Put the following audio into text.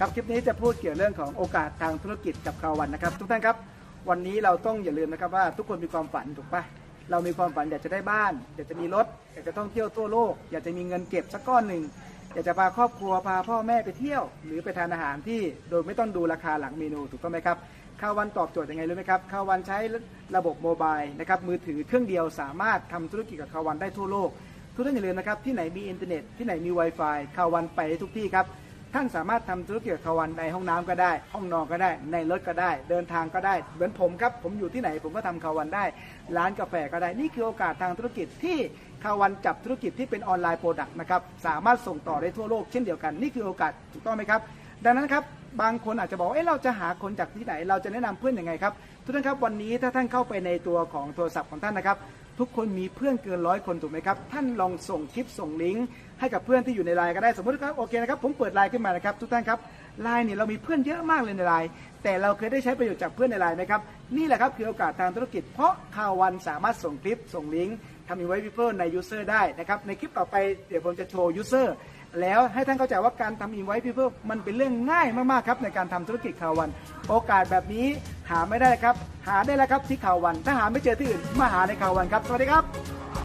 ครับคลิปนี้จะพูดเกี่ยวเรื่องของโอกาสทางธุรกิจกับคาวันนะครับ ทุกท่านครับ วันนี้เราต้องอย่าลืมนะครับว่าทุกคนมีความฝันถูกปะเรามีความฝันอยากจะได้บ้าน อยากจะมีรถ อยากจะท่องเที่ยวทั่วโลก อยากจะมีเงินเก็บสักก้อนหนึ่งอยากจะพาครอบครัวพาพ่อแม่ไปเที่ยว หรือไปทานอาหารที่โดยไม่ต้องดูราคาหลังเมนูถูกต้องไหมครับข้าววันตอบโจทย์ยังไงรู้ไหมครับข้าววันใช้ระบบโมบายนะครับมือถือเครื่องเดียวสามารถทำธุรกิจกับข้าววันได้ทั่วโลกทุกท่านอย่าลืมนะครับที่ไหนมีอินเทอร์เน็ตที่ไหนมี Wi-Fi ข้าววันไปทุกที่ครับ ท่านสามารถทำธุรกิจกับข้าวันในห้องน้ำก็ได้ ห้องนอนก็ได้ ในรถก็ได้ เดินทางก็ได้ เหมือนผมครับ ผมอยู่ที่ไหนผมก็ทำข้าววันได้ ร้านกาแฟก็ได้ นี่คือโอกาสทางธุรกิจที่ข้าวันจับธุรกิจที่เป็นออนไลน์โปรดักต์นะครับ สามารถส่งต่อได้ทั่วโลกเช่นเดียวกัน นี่คือโอกาสถูกต้องไหมครับ ดังนั้นครับบางคนอาจจะบอกเอ๊ะเราจะหาคนจากที่ไหน เราจะแนะนำเพื่อนยังไงครับ ทุกท่านครับวันนี้ถ้าท่านเข้าไปในตัวของโทรศัพท์ของท่านนะครับ ทุกคนมีเพื่อนเกินร้อยคนถูกไหมครับ ท่านลองส่งคลิปส่งลิงก์ให้กับเพื่อนที่อยู่ในไลน์ก็ได้สมมติครับโอเคนะครับผมเปิดไลน์ขึ้นมานะครับทุกท่านครับไลน์เนี่ยเรามีเพื่อนเยอะมากเลยในไลน์แต่เราเคยได้ใช้ประโยชน์จากเพื่อนในไลน์ไหมครับนี่แหละครับคือโอกาสทางธุรกิจ เพราะข่าววันสามารถส่งคลิปส่งลิงก์ทำอีไว้พิเพิในยูเซอร์ได้นะครับในคลิปต่อไปเดี๋ยวผมจะโชว์ยูเซอร์แล้วให้ท่านเข้าใจว่าการทำอีไว้พิเพิมันเป็นเรื่องง่ายมากๆครับในการทำธุรกิจข่าววัน โอกาสแบบนี้ หาไม่ได้ครับ หาได้แล้วครับที่ข่าววัน ถ้าหาไม่เจอที่อื่นมาหาในข่าววันครับ สวัสดีครับ